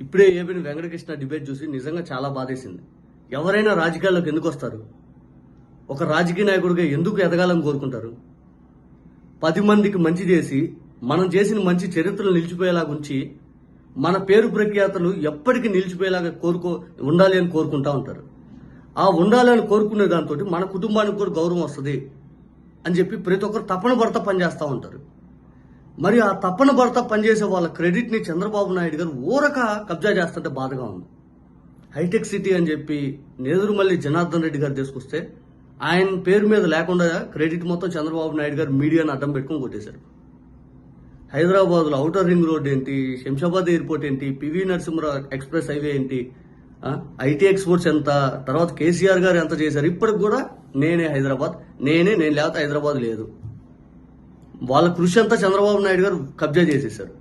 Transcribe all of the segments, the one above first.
ఇప్పుడే ఏబిని వెంకటకృష్ణ డిబేట్ చూసి నిజంగా చాలా బాధేసింది. ఎవరైనా రాజకీయాల్లోకి ఎందుకు వస్తారు? ఒక రాజకీయ నాయకుడిగా ఎందుకు ఎదగాలని కోరుకుంటారు? పది మందికి మంచి చేసి మనం చేసిన మంచి చరిత్రలు నిలిచిపోయేలాగా ఉంచి మన పేరు ప్రఖ్యాతలు ఎప్పటికీ నిలిచిపోయేలాగా కోరుకో ఉండాలి అని కోరుకుంటా ఉంటారు. ఆ ఉండాలని కోరుకునే దాంతో మన కుటుంబానికి కూడా గౌరవం వస్తుంది అని చెప్పి ప్రతి ఒక్కరు తపన భర్త పనిచేస్తూ ఉంటారు. మరి ఆ తప్పని భర్త పనిచేసే వాళ్ళ క్రెడిట్ని చంద్రబాబు నాయుడు గారు ఊరక కబ్జా చేస్తుంటే బాధగా ఉంది. హైటెక్ సిటీ అని చెప్పి నేదురుమల్లి జనార్దన్ రెడ్డి గారు తీసుకొస్తే ఆయన పేరు మీద లేకుండా క్రెడిట్ మొత్తం చంద్రబాబు నాయుడు గారు మీడియాను అడ్డం పెట్టుకుని కొట్టేశారు. హైదరాబాద్లో ఔటర్ రింగ్ రోడ్ ఏంటి శంషాబాద్ ఎయిర్పోర్ట్ ఏంటి పివి నరసింహరావు ఎక్స్ప్రెస్ హైవే ఏంటి ఐటీ ఎక్స్పోర్ట్స్ ఎంత తర్వాత కేసీఆర్ గారు ఎంత చేశారు ఇప్పటికి కూడా నేనే హైదరాబాద్ నేనే నేను లేకపోతే హైదరాబాద్ లేదు. వాళ్ళ కృషి అంతా చంద్రబాబు నాయుడు గారు కబ్జా చేసేశారు.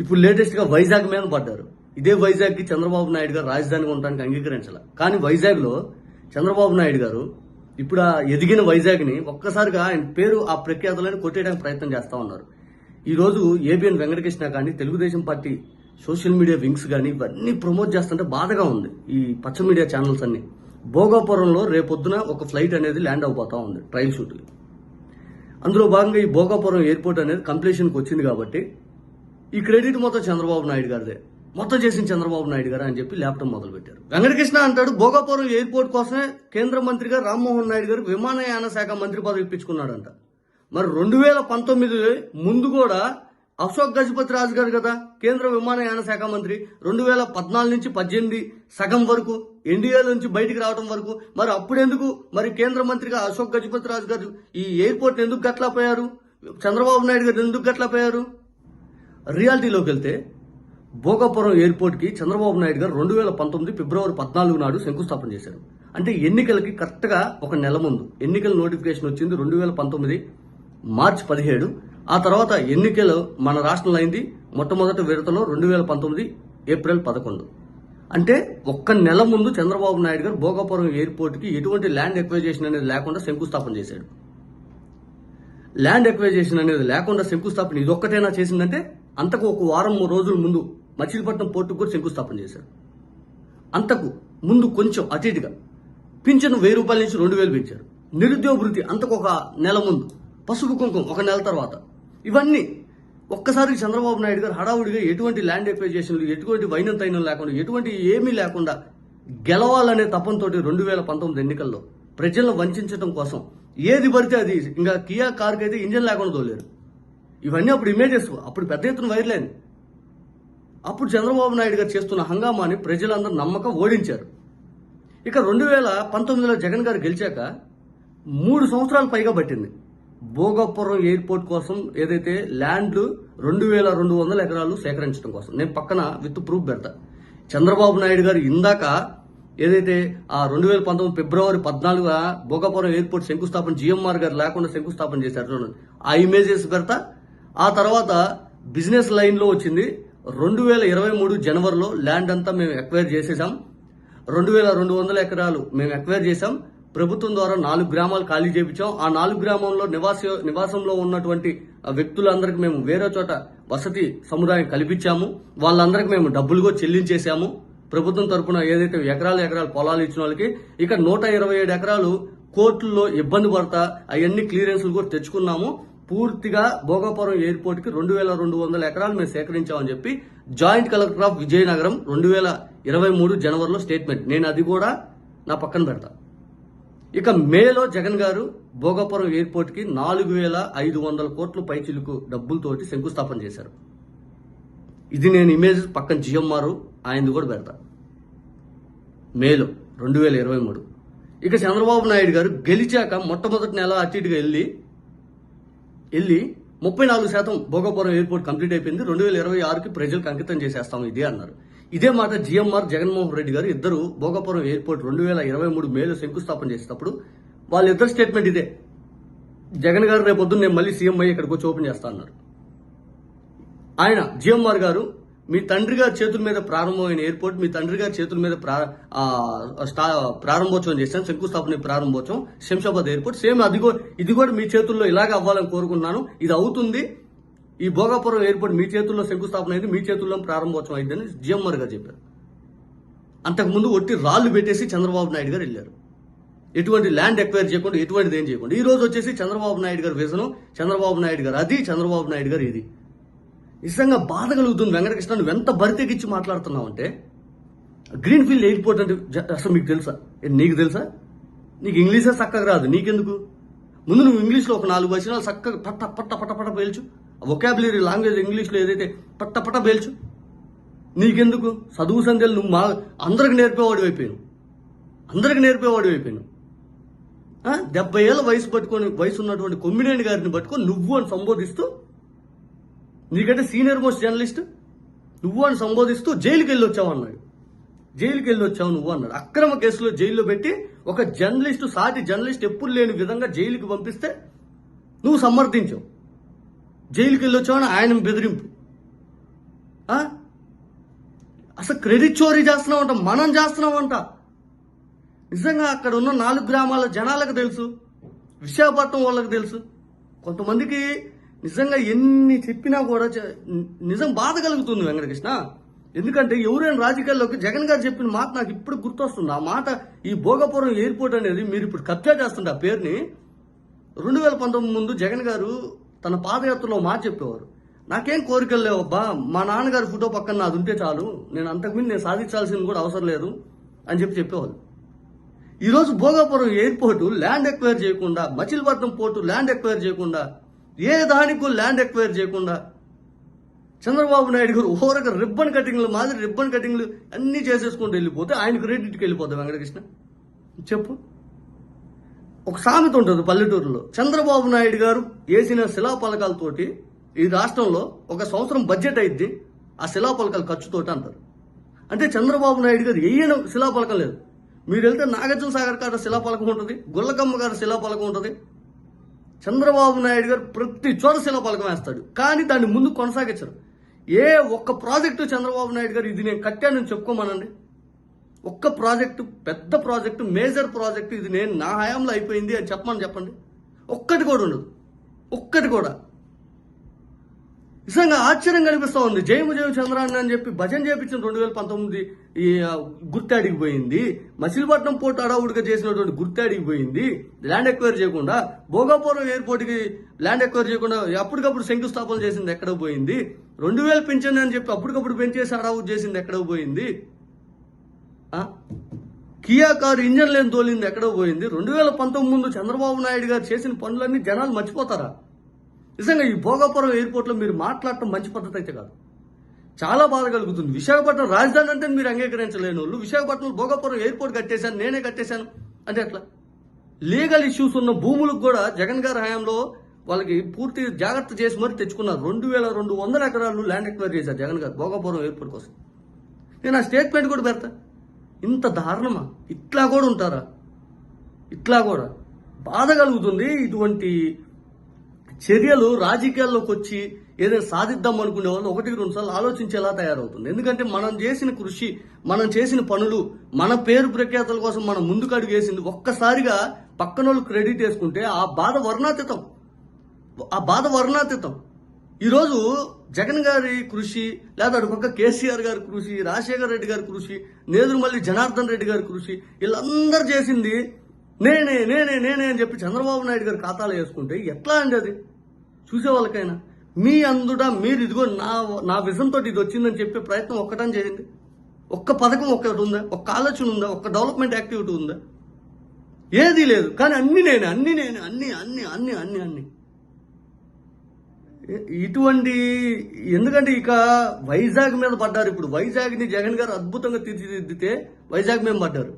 ఇప్పుడు లేటెస్ట్గా వైజాగ్ మీద పడ్డారు. ఇదే వైజాగ్కి చంద్రబాబు నాయుడు గారు రాజధానిగా ఉండడానికి అంగీకరించాల. కానీ వైజాగ్లో చంద్రబాబు నాయుడు గారు ఇప్పుడు ఆ ఎదిగిన వైజాగ్ని ఒక్కసారిగా ఆయన పేరు ఆ ప్రఖ్యాతులను కొట్టేయడానికి ప్రయత్నం చేస్తూ ఉన్నారు. ఈరోజు ఏబిఎన్ వెంకటకృష్ణ కానీ Telugu Desam party social media wings కానీ ఇవన్నీ ప్రమోట్ చేస్తుంటే బాధగా ఉంది ఈ పచ్చ మీడియా ఛానల్స్ అన్ని. భోగాపురంలో రేపొద్దున ఒక ఫ్లైట్ అనేది ల్యాండ్ అవబోతా ఉంది ట్రయల్ షూట్. అందులో భాగంగా ఈ భోగాపురం ఎయిర్పోర్ట్ అనేది కంప్లీషన్కి వచ్చింది కాబట్టి ఈ క్రెడిట్ మొత్తం చంద్రబాబు నాయుడు గారిదే. మొత్తం చేసిన చంద్రబాబు నాయుడు గారు అని చెప్పి ల్యాప్టాప్ మొదలు పెట్టారు వెంకటకృష్ణ అంటాడు భోగాపురం ఎయిర్పోర్ట్ కోసమే కేంద్ర మంత్రిగా రామ్మోహన్ నాయుడు గారు విమానయాన శాఖ మంత్రి పదవి ఇప్పించుకున్నాడంట. మరి రెండు వేల పంతొమ్మిది ముందు కూడా అశోక్ గజపతి రాజు గారు కదా కేంద్ర విమానయాన శాఖ మంత్రి. రెండు వేల పద్నాలుగు నుంచి పద్దెనిమిది సగం వరకు ఎన్డీఏ నుంచి బయటికి రావడం వరకు. మరి అప్పుడెందుకు? మరి కేంద్ర మంత్రిగా అశోక్ గజపతి రాజు గారు ఈ ఎయిర్పోర్ట్ ఎందుకు గట్లా పోయారు చంద్రబాబు నాయుడు గారు ఎందుకు గట్లా పోయారు రియాలిటీలోకి వెళ్తే భోగాపురం ఎయిర్పోర్ట్కి చంద్రబాబు నాయుడు గారు రెండు వేల పంతొమ్మిది ఫిబ్రవరి పద్నాలుగు నాడు శంకుస్థాపన చేశారు. అంటే ఎన్నికలకి కరెక్ట్గా ఒక నెల ముందు ఎన్నికల నోటిఫికేషన్ వచ్చింది రెండు వేల పంతొమ్మిది మార్చి పదిహేడు. ఆ తర్వాత ఎన్నికలు మన రాష్ట్రంలో అయింది. మొట్టమొదటి విడతలో రెండు వేల పంతొమ్మిది ఏప్రిల్ పదకొండు. అంటే ఒక్క నెల ముందు చంద్రబాబు నాయుడు గారు భోగాపురం ఎయిర్పోర్ట్కి ఎటువంటి ల్యాండ్ ఎక్వైజేషన్ అనేది లేకుండా శంకుస్థాపన చేశాడు. ల్యాండ్ ఎక్వైజేషన్ అనేది లేకుండా శంకుస్థాపన ఇదొక్కటైనా చేసిందంటే అంతకు ఒక వారం రోజుల ముందు మచిలీపట్నం పోర్టుకు కూడా శంకుస్థాపన చేశారు అంతకు ముందు కొంచెం అతిథిగా పింఛను వెయ్యి రూపాయల నుంచి రెండు వేలు పెంచారు. నిరుద్యోగ వృత్తి అంతకు ఒక నెల ముందు పసుపు కుంకుమ ఒక నెల తర్వాత ఇవన్నీ ఒక్కసారి చంద్రబాబు నాయుడు గారు హడావుడిగా ఎటువంటి ల్యాండ్ ఎక్వైజేషన్లు ఎటువంటి వైనం తైనం లేకుండా ఎటువంటి ఏమీ లేకుండా గెలవాలనే తపంతో రెండు వేల పంతొమ్మిది ఎన్నికల్లో ప్రజలను వంచడం కోసం ఏది పడితే అది ఇంకా కియా కార్కి అయితే ఇంజన్ లేకుండా తోలేరు. ఇవన్నీ అప్పుడు ఇమేజెస్ అప్పుడు పెద్ద ఎత్తున వైర్లేని అప్పుడు చంద్రబాబు నాయుడు గారు చేస్తున్న హంగామాని ప్రజలందరూ నమ్మకం ఓడించారు. ఇక రెండు వేల పంతొమ్మిదిలో జగన్ గారు గెలిచాక మూడు సంవత్సరాలు పైగా పట్టింది. భోగపురం ఎయిర్పోర్ట్ కోసం ఏదైతే ల్యాండ్లు రెండు వేల రెండు వందల ఎకరాలు సేకరించడం కోసం. నేను పక్కన విత్ ప్రూఫ్ పెడతా. చంద్రబాబు నాయుడు గారు ఇందాక ఏదైతే ఆ రెండు వేల పంతొమ్మిది ఫిబ్రవరి పద్నాలుగు భోగాపురం ఎయిర్పోర్ట్ శంకుస్థాపన జిఎంఆర్ గారు లేకుండా శంకుస్థాపన చేశారు చూడండి. ఆ ఇమేజెస్ పెడతా. ఆ తర్వాత బిజినెస్ లైన్లో వచ్చింది. రెండు వేల ఇరవై మూడు జనవరిలో ల్యాండ్ అంతా మేము ఎక్వైర్ చేసేసాం. రెండు వేల రెండు వందల ఎకరాలు మేము ఎక్వైర్ చేసాం. ప్రభుత్వం ద్వారా నాలుగు గ్రామాలు ఖాళీ చేయించాం ఆ నాలుగు గ్రామంలో నివాస నివాసంలో ఉన్నటువంటి వ్యక్తులందరికీ మేము వేరే చోట వసతి సముదాయం కల్పించాము. వాళ్ళందరికీ మేము డబ్బులు కూడా చెల్లించేశాము. ప్రభుత్వం తరపున ఏదైతే ఎకరాలు ఎకరాలు పొలాలు ఇచ్చిన వాళ్ళకి ఇక నూట ఇరవై ఏడు ఎకరాలు కోర్టుల్లో ఇబ్బంది పడతా అవన్నీ క్లియరెన్స్లు కూడా తెచ్చుకున్నాము. పూర్తిగా భోగాపురం ఎయిర్పోర్ట్కి రెండు వేల రెండు వందల ఎకరాలు మేము సేకరించామని చెప్పి జాయింట్ కలెక్టర్ ఆఫ్ విజయనగరం రెండు వేల ఇరవై మూడు జనవరిలో స్టేట్మెంట్. నేను అది కూడా నా పక్కన పెడతాను ఇక మేలో జగన్ గారు భోగాపురం ఎయిర్పోర్ట్కి నాలుగు వేల ఐదు వందల కోట్ల పైచిలుకు డబ్బులతోటి శంకుస్థాపన చేశారు. ఇది నేను ఇమేజ్ పక్కన జిఎంఆర్ ఆయనది కూడా పెడతా. మేలో రెండు వేల ఇరవై మూడు. ఇక చంద్రబాబు నాయుడు గారు గెలిచాక మొట్టమొదటి నెల అటు ఇటుగా వెళ్ళి వెళ్ళి ముప్పై నాలుగు శాతం భోగాపురం ఎయిర్పోర్ట్ కంప్లీట్ అయిపోయింది. రెండు వేల ఇరవై ఆరుకి ప్రజలకు అంకితం చేసేస్తాం ఇది అన్నారు. ఇదే మాట జిఎంఆర్ జగన్మోహన్ రెడ్డి గారు ఇద్దరు భోగాపురం ఎయిర్పోర్ట్ రెండు వేల ఇరవై మూడు మేలో శంకుస్థాపన చేసేటప్పుడు వాళ్ళిద్దరు స్టేట్మెంట్ ఇదే. జగన్ గారు రేపు నేను మళ్ళీ సీఎం అయ్యి ఇక్కడికి వచ్చి ఓపెన్ చేస్తా అన్నారు. ఆయన జిఎంఆర్ గారు మీ తండ్రి గారి చేతుల మీద ప్రారంభమైన ఎయిర్పోర్ట్ మీ తండ్రి గారి చేతుల మీద స్టా- ప్రారంభోత్సవం చేశాను శంకుస్థాపన ప్రారంభోత్సవం శంషాబాద్ ఎయిర్పోర్ట్. సేమ్ అది ఇది కూడా మీ చేతుల్లో ఇలాగ అవ్వాలని కోరుకున్నాను ఇది అవుతుంది. ఈ భోగాపురం ఎయిర్పోర్ట్ మీ చేతుల్లో శంకుస్థాపన అయింది మీ చేతుల్లో ప్రారంభోత్సవం అయిందని జిఎంఆర్ గారు చెప్పారు. అంతకుముందు ఒట్టి రాళ్ళు పెట్టేసి చంద్రబాబు నాయుడు గారు వెళ్ళారు. ఎటువంటి ల్యాండ్ ఎక్వైర్ చేయకుండా ఎటువంటిది ఏం చేయకుండా. ఈ రోజు వచ్చేసి చంద్రబాబు నాయుడు గారు విజనం చంద్రబాబు నాయుడు గారు అది చంద్రబాబు నాయుడు గారు ఇది. నిజంగా బాధ కలుగుతుంది వెంకటకృష్ణ నువ్వు ఎంత బరితెగిచ్చి మాట్లాడుతున్నావు అంటే గ్రీన్ ఫీల్డ్ ఎయిర్పోర్ట్ అంటే అసలు మీకు తెలుసా? నీకు తెలుసా? నీకు ఇంగ్లీషే చక్కగా రాదు. నీకెందుకు? ముందు నువ్వు ఇంగ్లీష్లో ఒక నాలుగు వచనాలు చక్కగా పట్ట పట్ట పట్ట పట్ట పేల్చు. ఒకాబులరీ లాంగ్వేజ్ ఇంగ్లీష్లో ఏదైతే పట్ట పట్ట పేల్చు నీకెందుకు? చదువు సంధ్యలు నువ్వు మా అందరికి నేర్పేవాడు అయిపోయాను అందరికి నేర్పేవాడు అయిపోయాను డెబ్బై ఏళ్ళ వయసు పట్టుకొని వయసు ఉన్నటువంటి కొమ్మినేని గారిని పట్టుకొని నువ్వు అని సంబోధిస్తూ నీకంటే సీనియర్ మోస్ట్ జర్నలిస్ట్ నువ్వు అని సంబోధిస్తూ జైలుకి వెళ్ళి వచ్చావు అన్నాడు. జైలుకి వెళ్ళి వచ్చావు నువ్వు అన్నాడు. అక్రమ కేసులో జైల్లో పెట్టి ఒక జర్నలిస్టు సాటి జర్నలిస్ట్ ఎప్పుడు లేని విధంగా జైలుకి పంపిస్తే నువ్వు సమర్థించావు. జైలుకి వెళ్ళొచ్చామని ఆయన బెదిరింపు. అసలు క్రెడిట్ చోరీ చేస్తున్నామంట మనం చేస్తున్నామంట నిజంగా అక్కడ ఉన్న నాలుగు గ్రామాల జనాలకు తెలుసు విశాఖపట్నం వాళ్ళకి తెలుసు. కొంతమందికి నిజంగా ఎన్ని చెప్పినా కూడా నిజం బాధ కలుగుతుంది వెంకటకృష్ణ. ఎందుకంటే ఎవరైనా రాజకీయాల్లోకి జగన్ గారు చెప్పిన మాట నాకు ఇప్పుడు గుర్తొస్తుంది. ఆ మాట ఈ భోగపురం ఎయిర్పోర్ట్ అనేది మీరు ఇప్పుడు కబ్జా చేస్తుండే ఆ పేరుని. రెండు వేల పంతొమ్మిది ముందు జగన్ గారు తన పాదయాత్రలో మా చెప్పేవారు. నాకేం కోరికలు లేవు అబ్బా. మా నాన్నగారి ఫోటో పక్కన నాది ఉంటే చాలు. నేను అంతకుముందు నేను సాధించాల్సింది కూడా అవసరం లేదు అని చెప్పి చెప్పేవాళ్ళు ఈరోజు భోగాపురం ఎయిర్పోర్ట్ ల్యాండ్ ఎక్వైర్ చేయకుండా మచిలీపట్నం పోర్టు ల్యాండ్ ఎక్వైర్ చేయకుండా ఏ దానికి ల్యాండ్ ఎక్వైర్ చేయకుండా చంద్రబాబు నాయుడు గారు ఓరక రిబ్బన్ కటింగ్లు మాదిరి రిబ్బన్ కటింగ్లు అన్నీ చేసేసుకుంటూ వెళ్ళిపోతే ఆయన క్రెడిట్కి వెళ్ళిపోతాం వెంకటకృష్ణ. చెప్పు. ఒక సామెత ఉంటుంది పల్లెటూరులో. చంద్రబాబు నాయుడు గారు వేసిన శిలాపలకాలతోటి ఈ రాష్ట్రంలో ఒక సంవత్సరం బడ్జెట్ అయింది ఆ శిలాపలకాల ఖర్చుతోటి అంటారు. అంటే చంద్రబాబు నాయుడు గారు వేయని శిలాపలకం లేదు. మీరు వెళ్తే నాగార్జున సాగర్ కాడ శిలాపలకం ఉంటుంది గుల్లకమ్మ గారి శిలాపలకం ఉంటుంది. చంద్రబాబు నాయుడు గారు ప్రతి చోట శిలాపలకం వేస్తాడు. కానీ దాన్ని ముందు కొనసాగించరు. ఏ ఒక్క ప్రాజెక్టు చంద్రబాబు నాయుడు గారు ఇది నేను కట్టానని చెప్పుకోమనండి. ఒక్క ప్రాజెక్టు పెద్ద ప్రాజెక్టు మేజర్ ప్రాజెక్టు ఇది నేను నా హయాంలో అయిపోయింది అని చెప్పమని చెప్పండి. ఒక్కటి కూడా ఉండదు. ఒక్కటి కూడా. నిజంగా ఆశ్చర్యం కనిపిస్తూ ఉంది. జయము జయము చంద్రాన్ని అని చెప్పి భజన చేపించిన రెండు వేల పంతొమ్మిది ఈ ఆ, అడిగిపోయింది మచిలీపట్నం పోర్టు అడావుడిగా చేసినటువంటి గుర్తు అడిగిపోయింది ల్యాండ్ ఎక్వైర్ చేయకుండా భోగాపురం ఎయిర్పోర్ట్కి ల్యాండ్ ఎక్వైర్ చేయకుండా అప్పటికప్పుడు శంకుస్థాపన చేసింది ఎక్కడ పోయింది. రెండు వేలు పెంచండి అని చెప్పి అప్పటికప్పుడు పెంచేసి అడావుడు చేసింది ఎక్కడ పోయింది. కియా కారు ఇంజన్ లేని తోలింది ఎక్కడో పోయింది. రెండు వేల పంతొమ్మిది ముందు చంద్రబాబు నాయుడు గారు చేసిన పనులన్నీ జనాలు మర్చిపోతారా? నిజంగా ఈ భోగాపురం ఎయిర్పోర్ట్లో మీరు మాట్లాడటం మంచి పద్ధతి అయితే కాదు. చాలా బాధ కలుగుతుంది. విశాఖపట్నం రాజధాని అంటే మీరు అంగీకరించలేని వాళ్ళు. విశాఖపట్నం భోగాపురం ఎయిర్పోర్ట్ కట్టేశాను నేనే కట్టేశాను. అంటే ఎట్లా? లీగల్ ఇష్యూస్ ఉన్న భూములకు కూడా జగన్ గారి హయాంలో వాళ్ళకి పూర్తి జాగ్రత్త చేసి మరి తెచ్చుకున్నారు. రెండు వేల రెండు వందల ఎకరాలు ల్యాండ్ ఎక్వైర్ చేశారు జగన్ గారు భోగాపురం ఎయిర్పోర్ట్ కోసం. నేను ఆ స్టేట్మెంట్ కూడా పెడతా. ఇంత దారుణమా? ఇట్లా కూడా ఉంటారా? ఇట్లా కూడా. బాధ కలుగుతుంది ఇటువంటి చర్యలు రాజకీయాల్లోకి వచ్చి ఏదైనా సాధిద్దాం అనుకునే వాళ్ళు ఒకటికి రెండు సార్లు ఆలోచించేలా తయారవుతుంది. ఎందుకంటే మనం చేసిన కృషి మనం చేసిన పనులు మన పేరు ప్రఖ్యాతల కోసం మనం ముందుకు అడుగు వేసింది ఒక్కసారిగా పక్కన వాళ్ళు క్రెడిట్ వేసుకుంటే ఆ బాధ వర్ణాతీతం. ఆ బాధ వర్ణాతీతం. ఈరోజు జగన్ గారి కృషి లేదా అటు పక్క కేసీఆర్ గారి కృషి రాజశేఖర రెడ్డి గారి కృషి నేదురుమల్లి జనార్దన్ రెడ్డి గారి కృషి వీళ్ళందరూ చేసింది నేనే నేనే నేనే అని చెప్పి చంద్రబాబు నాయుడు గారి ఖాతాలు వేసుకుంటే ఎట్లా అండి అది? చూసే వాళ్ళకైనా. మీ అందుట మీరు ఇదిగో నా నా విజన్ తోటి ఇది వచ్చిందని చెప్పే ప్రయత్నం ఒక్కటని చేయండి. ఒక్క పథకం ఒక్కటి ఉందా? ఒక్క ఆలోచన ఉందా? ఒక్క డెవలప్మెంట్ యాక్టివిటీ ఉందా? ఏది లేదు. కానీ అన్ని నేనే అన్ని నేనే అన్ని అన్ని అన్ని అన్ని అన్ని. ఇటువంటి ఎందుకంటే ఇక వైజాగ్ మీద పడ్డారు ఇప్పుడు. వైజాగ్ని జగన్ గారు అద్భుతంగా తీర్చిదిద్దితే వైజాగ్ మీద పడ్డారు.